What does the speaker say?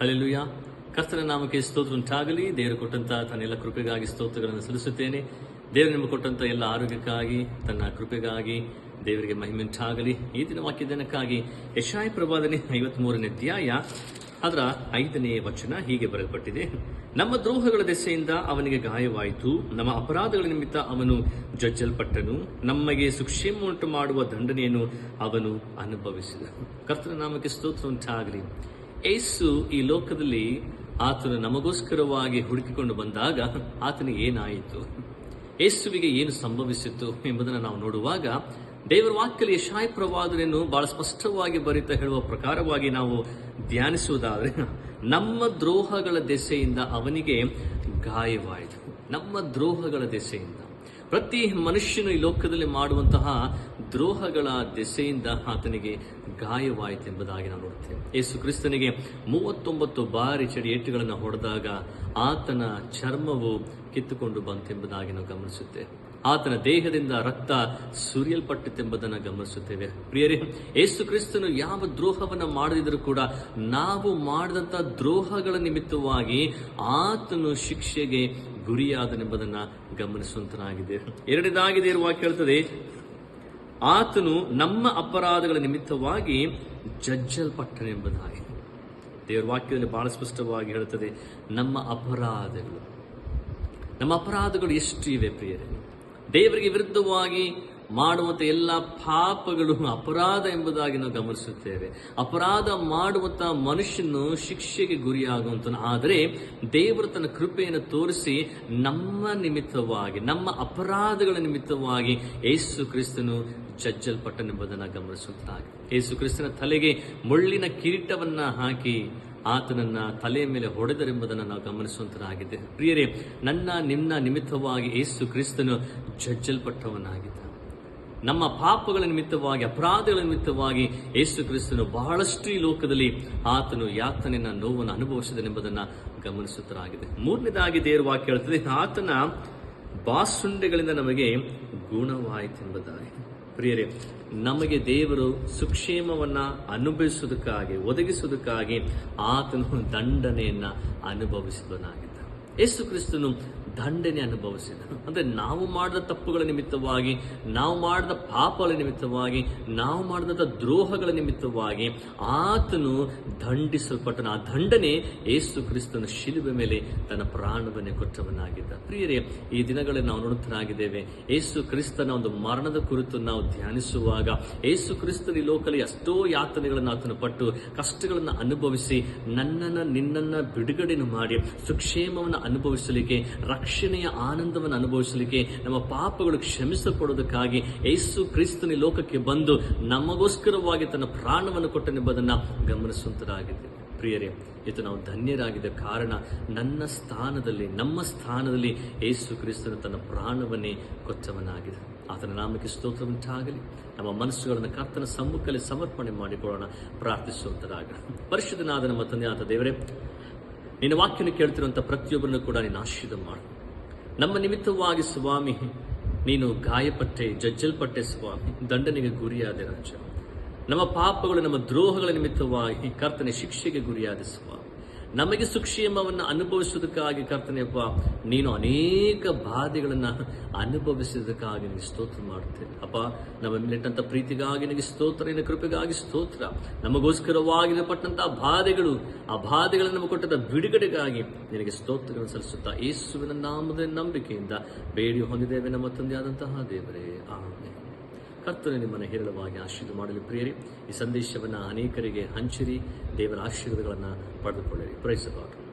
Hallelujah ಕರ್ತನ ನಾಮಕ್ಕೆ ಸ್ತೋತ್ರ ಉಂಟಾಗಲಿ ದೇವರು ಕೊಟ್ಟಂತ ತನ್ನೆಲ್ಲ ಕೃಪೆಗಾಗಿ ಸ್ತೋತ್ರಗಳನ್ನು ಸಲ್ಲಿಸುತ್ತೇನೆ. ದೇವರು ನಿಮಗೆ ಕೊಟ್ಟಂತ ಎಲ್ಲ ಆರೋಗ್ಯಕ್ಕಾಗಿ, ತನ್ನ ಕೃಪೆಗಾಗಿ ದೇವರಿಗೆ ಮಹಿಮೆ ಉಂಟಾಗಲಿ ಈ ದಿನ ವಾಕ್ಯದನಕ್ಕಾಗಿ ಯಶಾಯ ಪ್ರವಾದನೆ ಐವತ್ಮೂರನೇ ಅಧ್ಯಾಯ, ಅದರ ಐದನೇ ವಚನ ಹೀಗೆ ಬರೆಯಲ್ಪಟ್ಟಿದೆ. ನಮ್ಮ ದ್ರೋಹಗಳ ದೆಸೆಯಿಂದ ಅವನಿಗೆ ಗಾಯವಾಯಿತು. ನಮ್ಮ ಅಪರಾಧಗಳ ನಿಮಿತ್ತ ಅವನು ಜಜ್ಜಲ್ಪಟ್ಟನು. ನಮಗೆ ಸುಕ್ಷೇಮ ಉಂಟು ಮಾಡುವ ದಂಡನೆಯನ್ನು ಅವನು ಅನುಭವಿಸಿದ ಕರ್ತನ ನಾಮಕ್ಕೆ ಸ್ತೋತ್ರ ಉಂಟಾಗಲಿ ಏಸು ಈ ಲೋಕದಲ್ಲಿ ಆತನ ನಮಗೋಸ್ಕರವಾಗಿ ಹುಡುಕಿಕೊಂಡು ಬಂದಾಗ ಆತನಿಗೆ ಏನಾಯಿತು? ಯೇಸುವಿಗೆ ಏನು ಸಂಭವಿಸಿತು ಎಂಬುದನ್ನು ನಾವು ನೋಡುವಾಗ ದೇವರ ವಾಕ್ಯದಲ್ಲಿ ಯಶಾಯ ಪ್ರವಾದನೆಯನ್ನು ಬಹಳ ಸ್ಪಷ್ಟವಾಗಿ ಬರಿತಾ ಹೇಳುವ ಪ್ರಕಾರವಾಗಿ ನಾವು ಧ್ಯಾನಿಸುವುದಾದರೆ, ನಮ್ಮ ದ್ರೋಹಗಳ ದೆಸೆಯಿಂದ ಅವನಿಗೆ ಗಾಯವಾಯಿತು. ನಮ್ಮ ದ್ರೋಹಗಳ ದೆಸೆಯಿಂದ. ಪ್ರತಿ ಮನುಷ್ಯನು ಈ ಲೋಕದಲ್ಲಿ ಮಾಡುವಂತಹ ದ್ರೋಹಗಳ ದೆಸೆಯಿಂದ ಆತನಿಗೆ ಗಾಯವಾಯಿತು ಎಂಬುದಾಗಿ ನಾವು ನೋಡ್ತೇವೆ ಯೇಸು ಕ್ರಿಸ್ತನಿಗೆ ಮೂವತ್ತೊಂಬತ್ತು ಬಾರಿ ಚಡಿ ಏಟುಗಳನ್ನು ಹೊಡೆದಾಗ ಆತನ ಚರ್ಮವು ಕಿತ್ತುಕೊಂಡು ಬಂತೆಂಬುದಾಗಿ ನಾವು ಗಮನಿಸುತ್ತೇವೆ. ಆತನ ದೇಹದಿಂದ ರಕ್ತ ಸುರಿಯಲ್ಪಟ್ಟಿತೆಂಬುದನ್ನು ಗಮನಿಸುತ್ತೇವೆ. ಪ್ರಿಯರೇ, ಯೇಸು ಕ್ರಿಸ್ತನು ಯಾವ ದ್ರೋಹವನ್ನು ಮಾಡದಿದ್ದರೂ ಕೂಡ ನಾವು ಮಾಡಿದಂಥ ದ್ರೋಹಗಳ ನಿಮಿತ್ತವಾಗಿ ಆತನು ಶಿಕ್ಷೆಗೆ ಗುರಿಯಾದನೆಂಬುದನ್ನು ಗಮನಿಸುವಂತನಾಗಿದೆ. ಎರಡನೇದಾಗಿದೆ ಇರುವ ಕೇಳ್ತದೆ ಆತನು ನಮ್ಮ ಅಪರಾಧಗಳ ನಿಮಿತ್ತವಾಗಿ ಜಜ್ಜಲ್ಪಟ್ಟನೆಂಬುದಾಗಿ. ದೇವರ ವಾಕ್ಯದಲ್ಲಿ ಬಹಳ ಸ್ಪಷ್ಟವಾಗಿ ಹೇಳುತ್ತದೆ, ನಮ್ಮ ಅಪರಾಧಗಳು. ನಮ್ಮ ಅಪರಾಧಗಳು ಎಷ್ಟು ಇವೆ ಪ್ರಿಯರೇ? ದೇವರಿಗೆ ವಿರುದ್ಧವಾಗಿ ಮಾಡುವಂಥ ಎಲ್ಲ ಪಾಪಗಳು ಅಪರಾಧ ಎಂಬುದಾಗಿ ನಾವು ಗಮನಿಸುತ್ತೇವೆ. ಅಪರಾಧ ಮಾಡುವಂಥ ಮನುಷ್ಯನು ಶಿಕ್ಷೆಗೆ ಗುರಿಯಾಗುವಂತ ಆದರೆ ದೇವರು ತನ್ನ ಕೃಪೆಯನ್ನು ತೋರಿಸಿ ನಮ್ಮ ನಿಮಿತ್ತವಾಗಿ, ನಮ್ಮ ಅಪರಾಧಗಳ ನಿಮಿತ್ತವಾಗಿ ಯೇಸು ಕ್ರಿಸ್ತನು ಜಜ್ಜಲ್ಪಟ್ಟನೆಂಬುದನ್ನು ಗಮನಿಸುತ್ತಾನೆ. ಯೇಸು ಕ್ರಿಸ್ತನ ತಲೆಗೆ ಮುಳ್ಳಿನ ಕಿರೀಟವನ್ನು ಹಾಕಿ ಆತನನ್ನ ತಲೆಯ ಮೇಲೆ ಹೊಡೆದರೆಂಬುದನ್ನು ನಾವು ಗಮನಿಸುವಂತನಾಗಿದೆ ಪ್ರಿಯರೇ, ನನ್ನ, ನಿನ್ನ ನಿಮಿತ್ತವಾಗಿ ಏಸು ಕ್ರಿಸ್ತನು ಜಜ್ಜಲ್ಪಟ್ಟವನಾಗಿದ್ದ ನಮ್ಮ ಪಾಪಗಳ ನಿಮಿತ್ತವಾಗಿ, ಅಪರಾಧಗಳ ನಿಮಿತ್ತವಾಗಿ ಏಸು ಕ್ರಿಸ್ತನು ಬಹಳಷ್ಟು ಈ ಲೋಕದಲ್ಲಿ ಆತನು ಯಾತನಿನ ನೋವನ್ನು ಅನುಭವಿಸಿದನೆಂಬುದನ್ನು ಗಮನಿಸುತ್ತರಾಗಿದೆ. ಮೂರನೇದಾಗಿ ದೇವರ ಹೇಳ್ತದೆ, ಆತನ ಬಾಸುಂಡೆಗಳಿಂದ ನಮಗೆ ಗುಣವಾಯಿತೆಂಬುದಾಗಿ. ಪ್ರಿಯರೇ ನಮಗೆ ದೇವರು ಸುಕ್ಷೇಮವನ್ನ ಅನುಭವಿಸೋದಕ್ಕಾಗಿ ಒದಗಿಸುವುದಕ್ಕಾಗಿ ಆತನು ದಂಡನೆಯನ್ನ ಅನುಭವಿಸಿದನಾಗಿದ್ದ ಯೇಸು ಕ್ರಿಸ್ತನು ದಂಡನೆ ಅನುಭವಿಸಿದ ಅಂದರೆ ನಾವು ಮಾಡಿದ ತಪ್ಪುಗಳ ನಿಮಿತ್ತವಾಗಿ, ನಾವು ಮಾಡಿದ ಪಾಪಗಳ ನಿಮಿತ್ತವಾಗಿ, ನಾವು ಮಾಡಿದಂಥ ದ್ರೋಹಗಳ ನಿಮಿತ್ತವಾಗಿ ಆತನು ದಂಡಿಸಲ್ಪಟ್ಟನು. ಆ ದಂಡನೆ ಏಸು ಕ್ರಿಸ್ತನ ಶಿಲುಬೆ ಮೇಲೆ ತನ್ನ ಪ್ರಾಣವನ್ನೇ ಕೊಟ್ಟವನಾಗಿದ್ದ. ಪ್ರಿಯರೇ, ಈ ದಿನಗಳಲ್ಲಿ ನಾವು ನೋಡುತ್ತನಾಗಿದ್ದೇವೆ. ಏಸು ಕ್ರಿಸ್ತನ ಒಂದು ಮರಣದ ಕುರಿತು ನಾವು ಧ್ಯಾನಿಸುವಾಗ ಏಸು ಕ್ರಿಸ್ತನ ಈ ಲೋಕದಲ್ಲಿ ಎಷ್ಟೋ ಯಾತನೆಗಳನ್ನು ಆತನು ಪಟ್ಟು ಕಷ್ಟಗಳನ್ನು ಅನುಭವಿಸಿ, ನನ್ನನ್ನು ನಿನ್ನನ್ನು ಬಿಡುಗಡೆಯನ್ನು ಮಾಡಿ, ಸುಕ್ಷೇಮವನ್ನು ಅನುಭವಿಸಲಿಕ್ಕೆ ರಕ್ಷಣೆಯ ಆನಂದವನ್ನು ಅನುಭವಿಸಲಿಕ್ಕೆ ನಮ್ಮ ಪಾಪಗಳು ಕ್ಷಮಿಸಲ್ಪಡೋದಕ್ಕಾಗಿ ಯೇಸು ಕ್ರಿಸ್ತನ ಲೋಕಕ್ಕೆ ಬಂದು ನಮಗೋಸ್ಕರವಾಗಿ ತನ್ನ ಪ್ರಾಣವನ್ನು ಕೊಟ್ಟನೆಂಬುದನ್ನು ಗಮನಿಸುವಂತರಾಗಿದೆ ಪ್ರಿಯರೇ, ಇದು ನಾವು ಧನ್ಯರಾಗಿದ್ದ ಕಾರಣ ನನ್ನ ಸ್ಥಾನದಲ್ಲಿ, ನಮ್ಮ ಸ್ಥಾನದಲ್ಲಿ ಯೇಸು ಕ್ರಿಸ್ತನು ತನ್ನ ಪ್ರಾಣವನ್ನೇ ಕೊಚ್ಚವನಾಗಿದೆ. ಆತನ ನಾಮಕ್ಕೆ ಸ್ತೋತ್ರ ಉಂಟಾಗಲಿ ನಮ್ಮ ಮನಸ್ಸುಗಳನ್ನು ಕರ್ತನ ಸಮ್ಮುಖದಲ್ಲಿ ಸಮರ್ಪಣೆ ಮಾಡಿಕೊಳ್ಳೋಣ. ಪ್ರಾರ್ಥಿಸುವಂತರಾಗ ಪರಿಶುದ್ಧನಾದ ನಮ್ಮ ತಂದೆ ದೇವರೇ, ನಿನ್ನ ವಾಕ್ಯನ ಕೇಳ್ತಿರುವಂಥ ಪ್ರತಿಯೊಬ್ಬರನ್ನು ಕೂಡ ನೀನು ಆಶೀರ್ವಾದ ಮಾಡು. ನಮ್ಮ ನಿಮಿತ್ತವಾಗಿ ಸ್ವಾಮಿ, ನೀನು ಗಾಯಪಟ್ಟೆ, ಜಜ್ಜಲ್ಪಟ್ಟೆ ಸ್ವಾಮಿ, ದಂಡನೆಗೆ ಗುರಿಯಾದೆ ರಾಜ. ನಮ್ಮ ಪಾಪಗಳು, ನಮ್ಮ ದ್ರೋಹಗಳ ನಿಮಿತ್ತವಾಗಿ ಕರ್ತನೆ ಶಿಕ್ಷೆಗೆ ಗುರಿಯಾದ ಸ್ವಾಮಿ. ನಮಗೆ ಸುಕ್ಷೇಮವನ್ನು ಅನುಭವಿಸುವುದಕ್ಕಾಗಿ ಕರ್ತನೆಯಪ್ಪ ನೀನು ಅನೇಕ ಬಾಧೆಗಳನ್ನು ಅನುಭವಿಸುವುದಕ್ಕಾಗಿ ನಿನಗೆ ಸ್ತೋತ್ರ ಮಾಡುತ್ತೇನೆ. ಅಪ್ಪ, ನಮ್ಮ ಮೇಲಿಟ್ಟಂತ ಪ್ರೀತಿಗಾಗಿ ನಿನಗೆ ಸ್ತೋತ್ರ, ನಿನ್ನ ಕೃಪೆಗಾಗಿ ಸ್ತೋತ್ರ. ನಮಗೋಸ್ಕರವಾಗಿರಪಟ್ಟಂತಹ ಬಾಧೆಗಳು, ಆ ಬಾಧೆಗಳನ್ನು ನಮಗೆ ಕೊಟ್ಟಂತ ಬಿಡುಗಡೆಗಾಗಿ ನಿನಗೆ ಸ್ತೋತ್ರಗಳನ್ನು ಸಲ್ಲಿಸುತ್ತಾ, ಯೇಸುವಿನ ನಾಮದ ನಂಬಿಕೆಯಿಂದ ಬೇಡಿ ಹೊಂದಿದ್ದೇವೆ ನಮ್ಮ ತಂದೆಯಾದಂತಹ ದೇವರೇ. ಆಮೇಲೆ ಕರ್ತನೆ ನಿಮ್ಮನ್ನು ಹೇರಳವಾಗಿ ಆಶೀರ್ವಾದ ಮಾಡಲು. ಪ್ರಿಯರಿ ಈ ಸಂದೇಶವನ್ನು ಅನೇಕರಿಗೆ ಹಂಚಿರಿ. ದೇವರ ಆಶೀರ್ವಾದಗಳನ್ನು ಪಡೆದುಕೊಳ್ಳಿರಿ. ಪ್ರೈಸಬಹುದು